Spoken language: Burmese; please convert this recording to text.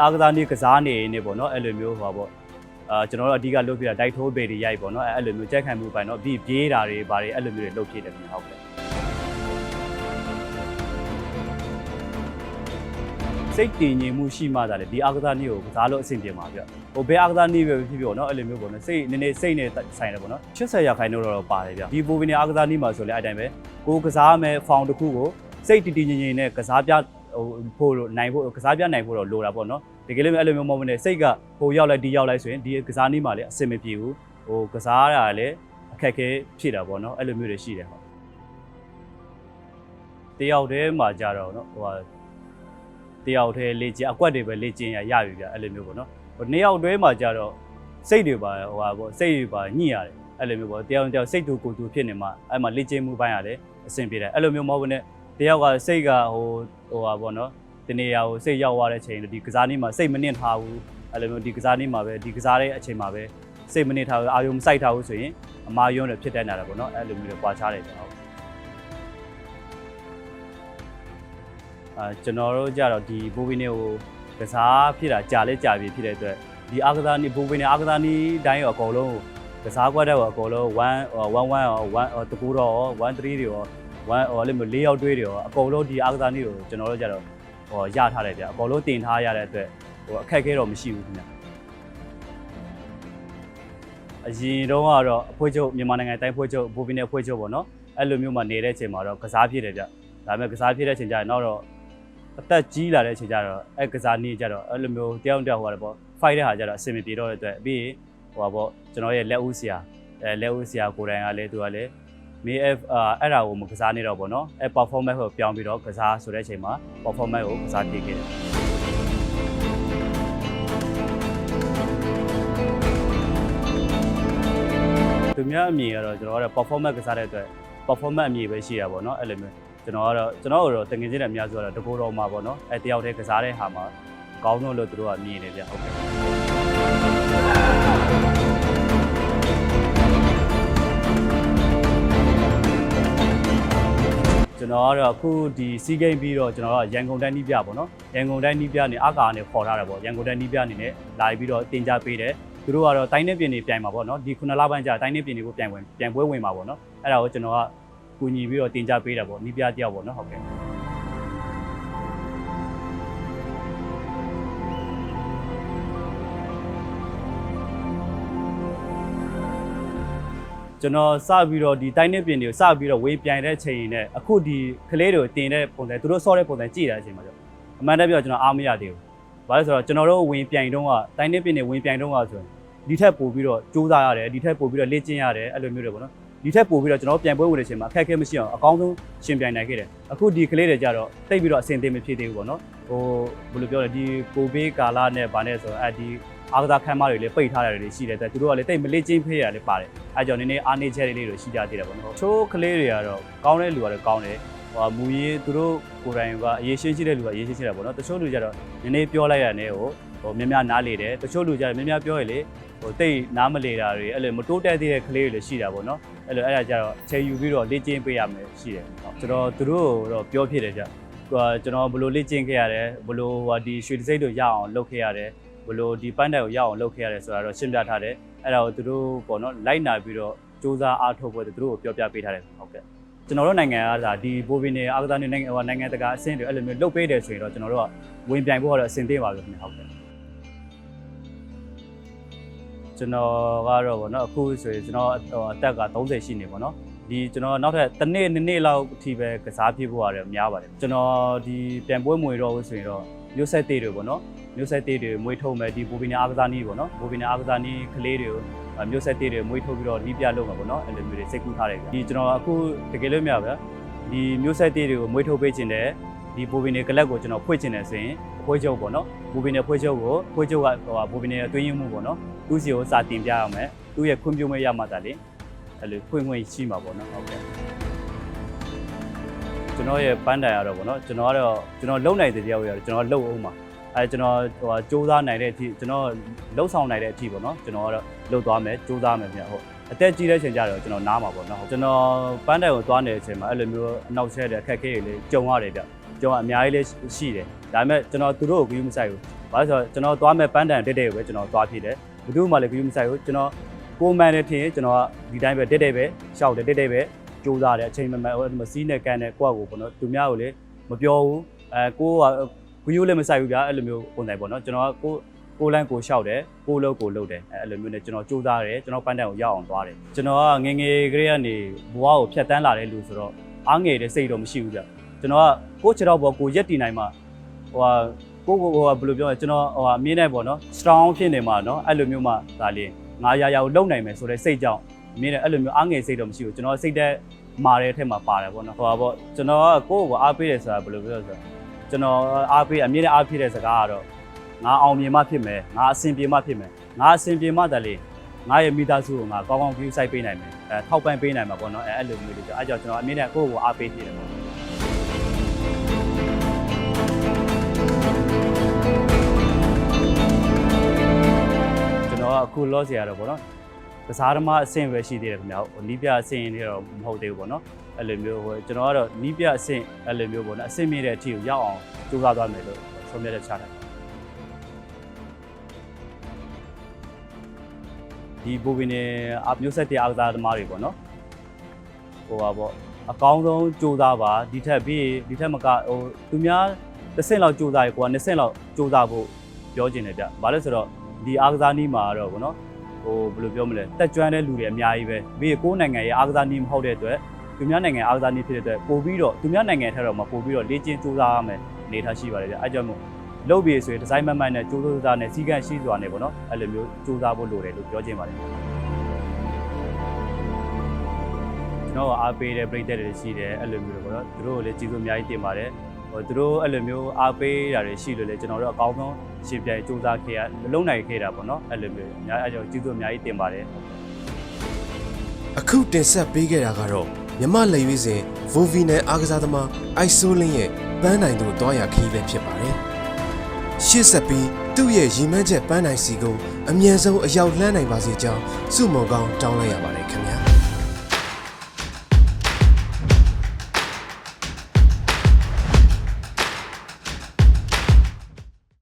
အားကစားနည်းကစားနေနေပေါ့နော်အဲ့လိုမျိုးဟောပေါ့အာကျွန်တော်တို့အဓိကလုပ်ပြတာတိုက်ထိုးပေတွေရိုက်ပေါ့နော်အဲ့အဲ့လိုမျိုးကြက်ခံမှုပိုင်းတော့ပြီးပြေးတာတွေဘာတွေအဲ့လိုမျိုးတွေလုပ်ဖြစ်တယ်ခင်ဗျဟုတ်ကဲ့စိတ်တည်ငြိမ်မှုရှိမှသာလေဒီအားကစားနည်းကိုကစားလို့အဆင်ပြေမှာဗျဟိုဘယ်အားကစားနည်းပဲဖြစ်ဖြစ်ပေါ့နော်အဲ့လိုမျိုးပေါ့နော်စိတ်နည်းနည်းစိတ်နဲ့ဆိုင်တယ်ပေါ့နော်80ရာခိုင်နှုန်းတော့ပါတယ်ဗျဒီပိုဗီနီအားကစားနည်းမှာဆိုလေအဲ့တိုင်းပဲကိုကစားမယ်ဖောင်တစ်ခုကိုစိတ်တည်တည်ငြိမ်ငြိမ်နဲ့ကစားပြ ဟိုဖို့လို့နိုင်ဖို့ကစားပြနိုင်ဖို့တော့လိုတာပေါ့နော်တကယ်လို့အဲ့လိုမျိုးမဟုတ်ဘဲနဲ့စိတ်ကဟိုရောက်လိုက်ဒီရောက်လိုက်ဆိုရင်ဒီကစားနည်းမှာလည်းအဆင်မပြေဘူးဟိုကစားရတာလည်းအခက်အခဲဖြစ်တာပေါ့နော်အဲ့လိုမျိုးတွေရှိတယ်ဟုတ်တယောက်တည်းမှာကြတော့နော်ဟိုဟာတယောက်တည်းလေ့ကျင့်အကွက်တွေပဲလေ့ကျင့်ရရပြီဗျအဲ့လိုမျိုးပေါ့နော်ဟိုနှစ်ယောက်တွဲမှာကြတော့စိတ်တွေပါဟိုဟာပေါ့စိတ်တွေပါညှိရတယ်အဲ့လိုမျိုးပေါ့တယောက်တယောက်စိတ်တူကိုယ်တူဖြစ်နေမှာအဲ့မှာလေ့ကျင့်မှုပိုင်းရတယ်အဆင်ပြေတယ်အဲ့လိုမျိုးမဟုတ်ဘဲနဲ့တယောက်ကစိတ်ကဟို ဟိုဟာပေါ့နော်တနေရာကိုစိတ်ရောက်သွားတဲ့ချိန်ဒီကစားနည်းမှာစိတ်မနစ်ထားဘူးအဲ့လိုမျိုးဒီကစားနည်းမှာပဲဒီကစားတဲ့အချိန်မှာပဲစိတ်မနစ်ထားဘူးအာယုံမစိုက်ထားဘူးဆိုရင်အမာယွန်းတွေဖြစ်တတ်နေတာပေါ့နော်အဲ့လိုမျိုးတွေပွာချတယ်ကျွန်တော်အာကျွန်တော်တို့ကြတော့ဒီဘိုးဘီနေကိုကစားဖြစ်တာကြာလဲကြာပြီဖြစ်တဲ့အတွက်ဒီအားကစားနည်းဘိုးဘီနေအားကစားနည်းတိုင်းရောအကုန်လုံးကစားကွက်တဲ့ရောအကုန်လုံး1 1 1ရော1တကူတော့1 3တွေရော 1ဟိုလေးမျိုး၄ရောက်တွေးတွေရောအကုန်လုံးဒီအားကစားနည်းကိုကျွန်တော်တို့ကြတော့ဟိုရထားတယ်ဗျအကုန်လုံးတင်ထားရတဲ့အတွက်ဟိုအခက်အခဲတော့မရှိဘူးခင်ဗျအရင်တော့ကတော့အဖွဲချုပ်မြန်မာနိုင်ငံတိုင်းဖွဲချုပ်ဘူပီနယ်ဖွဲချုပ်ပေါ့နော်အဲ့လိုမျိုးမှနေတဲ့အချိန်မှာတော့ကစားဖြစ်တယ်ဗျဒါပေမဲ့ကစားဖြစ်တဲ့အချိန်ကျရင်တော့တော့အသက်ကြီးလာတဲ့အချိန်ကျတော့အဲ့ကစားနေကြတော့အဲ့လိုမျိုးတယောက်တယောက်ဟိုရတယ်ပေါ့ fight တဲ့ဟာကျတော့အဆင်မပြေတော့တဲ့အတွက်ပြီးရင်ဟိုပါပေါ့ကျွန်တော်ရဲ့လက်ဦးဆရာအဲလက်ဦးဆရာကိုယ်တိုင်ကလည်းသူကလည်း မေးအဲ့အဲ့ဒါကိုမကစားနေတော့ပေါ့နော်အဲ performance ကိုပြောင်းပြီးတော့ကစားဆိုတဲ့အချိန်မှာ performance ကိုကစားတည်ခဲ့တယ်သူများအမြင်ကတော့ကျွန်တော်ကတော့ performance ကစားတဲ့အတွက် performance အမြင်ပဲရှိတာပေါ့နော်အဲ့လိုမျိုးကျွန်တော်ကတော့ကျွန်တော်တို့တငယ်ချင်းတွေအများစုကတော့တကူတော်မှာပေါ့နော်အဲတယောက်တည်းကစားတဲ့ဟာမှာကောင်းတော့လို့သူတို့ကမြင်နေကြဟုတ်ကဲ့ ကျွန်တော်ကတော့အခုဒီစီးဂိမ်းပြီးတော့ကျွန်တော်ကရန်ကုန်တိုင်းနီးပြပေါ့နော်ရန်ကုန်တိုင်းနီးပြနေအကာနဲ့ခေါ်ထားတာပေါ့ရန်ကုန်တိုင်းနီးပြအနေနဲ့လာပြီးတော့တင် जा ပေးတယ်သူတို့ကတော့တိုင်းနဲ့ပြည်နေပြိုင်မှာပေါ့နော်ဒီခုနှစ်လပိုင်းကြာတိုင်းနဲ့ပြည်နေကိုပြိုင်ဝင်ပြိုင်ပွဲဝင်မှာပေါ့နော်အဲ့ဒါကိုကျွန်တော်ကကူညီပြီးတော့တင် जा ပေးတာပေါ့နီးပြတယောက်ပေါ့နော်ဟုတ်ကဲ့ ကျွန်တော်စပြီးတော့ဒီတိုင်းနဲ့ပြင်တွေကိုစပြီးတော့ဝေးပြိုင်တဲ့ချိန်နဲ့အခုဒီကလေးတွေကိုတင်တဲ့ပုံစံသူတို့ဆော့တဲ့ပုံစံကြည့်တဲ့အချိန်မှာကျတော့အမှန်တမ်းပြောကျွန်တော်အားမရသေးဘူး။ဘာလဲဆိုတော့ကျွန်တော်တို့ဝင်ပြိုင်တော့ကတိုင်းနဲ့ပြင်တွေဝင်ပြိုင်တော့ကဆိုရင်ဒီထက်ပိုပြီးတော့စူးစမ်းရတယ်ဒီထက်ပိုပြီးတော့လေ့ကျင့်ရတယ်အဲ့လိုမျိုးတွေပေါ့နော်။ဒီထက်ပိုပြီးတော့ကျွန်တော်ပြိုင်ပွဲဝင်တဲ့အချိန်မှာအခက်အခဲမရှိအောင်အကောင်းဆုံးရှင်ပြိုင်နိုင်ခဲ့တယ်။အခုဒီကလေးတွေကြတော့တိတ်ပြီးတော့အဆင်သင့်မဖြစ်သေးဘူးပေါ့နော်။ဟိုဘယ်လိုပြောလဲဒီကိုဘေးကာလာနဲ့ဗာနဲ့ဆိုတော့အဲဒီ အားကစားခန်းမတွေလည်းပိတ်ထားတယ်တွေရှိတယ်တဲ့သူတို့ကလည်းတိတ်မလေးချင်းဖေးရတယ်လည်းပါတယ်အဲကြောင့်နည်းနည်းအားနေချက်လေးတွေရှိကြသေးတယ်ပေါ့နော်ချိုးကလေးတွေကတော့ကောင်းတဲ့လူကတော့ကောင်းတယ်ဟိုမူရေးသူတို့ကိုယ်တိုင်ကအရေးရှင်းရှိတဲ့လူကအရေးရှင်းရှိတယ်ပေါ့နော်တချို့လူကြတော့နည်းနည်းပြောလိုက်ရတယ်ဟိုဟိုများများနားလေတယ်တချို့လူကြတော့များများပြောရလေဟိုတိတ်နားမလေတာတွေအဲ့လိုမတိုးတက်သေးတဲ့ကလေးတွေလည်းရှိတာပေါ့နော်အဲ့လိုအဲ့ဒါကြတော့ချိန်ယူပြီးတော့လေ့ကျင့်ပေးရမယ်ရှိတယ်ဟုတ်ကျွန်တော်သူတို့တော့ပြောဖြစ်တယ်ကြဟိုကျွန်တော်ဘယ်လိုလေ့ကျင့်ခဲ့ရတယ်ဘယ်လိုဟိုဒီရွှေတစိမ့်တို့ရအောင်လုပ်ခဲ့ရတယ် ဘယ်လိုဒီပန်းတိုင်ကိုရအောင်လုပ်ခဲ့ရတယ်ဆိုတာတော့ရှင်းပြထားတယ်အဲ့ဒါကိုသူတို့ပေါ့နော်လိုက်နာပြီးတော့စူးစမ်းအားထုတ်ဖို့သူတို့ကိုပြောပြပေးထားတယ်ဟုတ်ကဲ့ကျွန်တော်တို့နိုင်ငံကဒါဒီဘိုဗီနေအားကစားနေနိုင်ငံဟိုနိုင်ငံတကာအဆင့်တွေအဲ့လိုမျိုးလုပ်ပေးတယ်ဆိုရင်တော့ကျွန်တော်တို့ကဝင်ပြိုင်ဖို့ကတော့အဆင်သင့်ပါလို့ခင်ဗျဟုတ်ကဲ့ကျွန်တော်ကတော့ဗောနော်အခုဆိုရင်ကျွန်တော်ဟိုအသက်က30ရှိနေဗောနော်ဒီကျွန်တော်နောက်ထပ်တစ်နေ့နှစ်နေ့လောက်အထိပဲကစားဖြစ်ဖို့ရတယ်များပါတယ်ကျွန်တော်ဒီပြန်ပွဲမွေတော့ဆိုရင်တော့ မျိုးဆက်သေးတွေဗောနော်မျိုးဆက်သေးတွေမွေးထုတ်မယ်ဒီဘူဘီနာအားကစားနည်းပေါ့နော်ဘူဘီနာအားကစားနည်းကလေးတွေကိုမျိုးဆက်သေးတွေမွေးထုတ်ပြီးတော့နီးပြလုပ်မှာပေါ့နော်အဲ့လိုမျိုးတွေစိတ်ကူးထားတယ်ဒီကျွန်တော်အခုတကယ်လို့မြဗျာဒီမျိုးဆက်သေးတွေကိုမွေးထုတ်ပေးခြင်းတဲ့ဒီဘူဘီနေကလပ်ကိုကျွန်တော်ဖွင့်ခြင်းတယ်ဆိုရင်အဖွဲချုပ်ပေါ့နော်ဘူဘီနေဖွဲချုပ်ကိုဖွဲချုပ်ကဟိုဘူဘီနေအတွင်းရင်းမှုပေါ့နော်သူ့စီကိုစာတင်ပြရမယ်သူ့ရဲ့ခွင့်ပြုမိတ်ရမှသာလေအဲ့လိုဖွင့်ခွင့်ရှိမှာပေါ့နော်ဟုတ်ကဲ့ ကျွန်တော်ရဲ့ပန်းတိုင်ရတော့ဗောနော်ကျွန်တော်ကတော့ကျွန်တော်လုံနိုင်တဲ့တရားကိုရတော့ကျွန်တော်လုံအောင်ပါအဲကျွန်တော်ဟိုစူးစမ်းနိုင်တဲ့အထိကျွန်တော်လှုပ်ဆောင်နိုင်တဲ့အထိပေါ့နော်ကျွန်တော်ကတော့လှုပ်သွားမယ်စူးစမ်းမယ်ခင်ဗျဟုတ်အသက်ကြီးတဲ့အချိန်ကျတော့ကျွန်တော်နားမှာပေါ့နော်ကျွန်တော်ပန်းတိုင်ကိုသွားနေတဲ့အချိန်မှာအဲ့လိုမျိုးအနောက်ဆက်တဲ့အခက်အခဲတွေလေးကြုံရတယ်ဗျကြုံရအများကြီးလေးရှိတယ်ဒါပေမဲ့ကျွန်တော်သူတို့ကိုဂရုမစိုက်ဘူးဘာလို့လဲဆိုတော့ကျွန်တော်သွားမဲ့ပန်းတန်တက်တဲ့ကိုပဲကျွန်တော်သွားဖြစ်တယ်ဘယ်သူမှလည်းဂရုမစိုက်ဘူးကျွန်တော်ကိုယ်မှန်တယ်ထင်ရင်ကျွန်တော်ကဒီတိုင်းပဲတက်တဲ့ပဲရှောက်တယ်တက်တဲ့ပဲ ကြိုးစားတယ်အချိန်မမှန်ဟိုမစီးနဲ့ကန်နဲ့ကိုယ့်ကိုပေါ့နော်သူများကိုလည်းမပြောဘူးအဲကိုကဂရုလည်းမစိုက်ဘူးဗျာအဲ့လိုမျိုးပုံစံပေါ့နော်ကျွန်တော်ကကိုကိုလန်းကိုရှောက်တယ်ကိုလုံးကိုလုပ်တယ်အဲအဲ့လိုမျိုးနဲ့ကျွန်တော်ကြိုးစားတယ်ကျွန်တော်ပန်းတန်ကိုရောက်အောင်သွားတယ်ကျွန်တော်ကငယ်ငယ်ကလေးကနေဘဝကိုဖြတ်တန်းလာတဲ့လူဆိုတော့အားငယ်တဲ့စိတ်တော့မရှိဘူးဗျကျွန်တော်ကကိုယ့်ခြေတော့ပေါ်ကိုရက်တည်နိုင်မှဟိုဟာကိုကိုဟိုကဘယ်လိုပြောလဲကျွန်တော်ဟိုအမြင်နဲ့ပေါ့နော် strong ဖြစ်နေမှာနော်အဲ့လိုမျိုးမှဒါလေးငါရရကိုလုံနိုင်မယ်ဆိုတဲ့စိတ်ကြောင့်အ မြင်နဲ့အဲ့လိုမျိုးအားငယ်စိတ်တော့မရှိဘူးကျွန်တော်စိတ်သက်မာတဲ့အထက်မှာပါတယ်ပေါ့နော်ဟိုပါပေါ့ကျွန်တော်ကကိုယ့်ကိုအားပေးတယ်ဆိုတာဘယ်လိုပြောလဲဆိုတော့ကျွန်တော်အားပေးအမြင်နဲ့အားဖြစ်တဲ့စကားကတော့ငါအောင်မြင်မှဖြစ်မယ်ငါအဆင်ပြေမှဖြစ်မယ်ငါအဆင်ပြေမှတည်းလေငါရဲ့မိသားစုကိုငါကောင်းကောင်း view site ပေးနိုင်မယ်အဲထောက်ပံ့ပေးနိုင်မှာပေါ့နော်အဲအဲ့လိုမျိုးတွေကြောင့်အဲကြောင့်ကျွန်တော်အမြင်နဲ့ကိုယ့်ကိုအားပေးနေတယ်ပေါ့ကျွန်တော်ကအခုလော့စီရတော့ဗောနော် ကစားသမားအဆင့်ပဲရှိသေးတယ်ခင်ဗျာဟိုနီးပြအဆင့်တွေတော့မဟုတ်သေးဘူးဗောနော်အဲ့လိုမျိုးဟိုကျွန်တော်ကတော့နီးပြအဆင့်အဲ့လိုမျိုးဗောနော်အဆင့်မြင့်တဲ့အထိကိုရောက်အောင်ကြိုးစားသွားမယ်လို့ဆုံးဖြတ်ချက်ချတယ်ဒီဘူဗီနေအမျိုးဆက်တဲ့အားကစားသမားတွေဗောနော်ဟိုပါဗောအကောင်းဆုံးကြိုးစားပါဒီထက်ပြီးဒီထက်မကဟိုသူများတစ်ဆင့်လောက်ကြိုးစားရကိုကနှစ်ဆင့်လောက်ကြိုးစားဖို့ပြောချင်တယ်ဗျ။ဘာလို့ဆိုတော့ဒီအားကစားနည်းမှာတော့ဗောနော် ဟိုဘယ်လိုပြောမလဲတက်ကြွတဲ့လူတွေအများကြီးပဲ။ပြီးကိုယ်နိုင်ငံရဲ့အားကစားနည်းမဟုတ်တဲ့အတွက်သူများနိုင်ငံအားကစားနည်းဖြစ်တဲ့အတွက်ပို့ပြီးတော့သူများနိုင်ငံထက်တော့မပို့ပြီးတော့လေ့ကျင့်ကြိုးစားရမယ်အနေထားရှိပါတယ်ဗျ။အဲကြောင့်မို့လုပ်ပြီးဆိုရင်ဒီဇိုင်းမတ်မတ်နဲ့ကြိုးစားနဲ့စီကံရှိစွာနဲ့ဗောနော်အဲ့လိုမျိုးကြိုးစားဖို့လိုတယ်လို့ပြောချင်ပါတယ်။ကျွန်တော်ကအားပေးတဲ့ပြည်သက်တွေရှိတယ်အဲ့လိုမျိုးပေါ့နော်သူတို့ကိုလည်းကျေးဇူးအများကြီးတင်ပါတယ်ဟို သူတို့အဲ့လိုမျိုးအားပေးတာတွေရှိလို့လေကျွန်တော်တို့အကောင်းဆုံးရှင်ပြိုင်စူးစမ်းခဲ့ရမလုံးနိုင်ခဲ့တာပေါ့နော်အဲ့လိုမျိုးအများအဲ့ကြောင့်ကျေးဇူးအများကြီးတင်ပါတယ်အခုတင်ဆက်ပေးခဲ့တာကတော့မြမလက်ရွေးစဉ် Vovi နဲ့အားကစားသမား Isolin ရဲ့ပန်းနိုင်တို့တွားရခီးပဲဖြစ်ပါတယ်။ရှေ့ဆက်ပြီးသူ့ရဲ့ရီမန်းချက်ပန်းနိုင်စီကိုအမြန်ဆုံးအရောက်လှမ်းနိုင်ပါစေကြောင်းစုမုံကောင်းတောင်းလိုက်ရပါတယ်ခင်ဗျာ။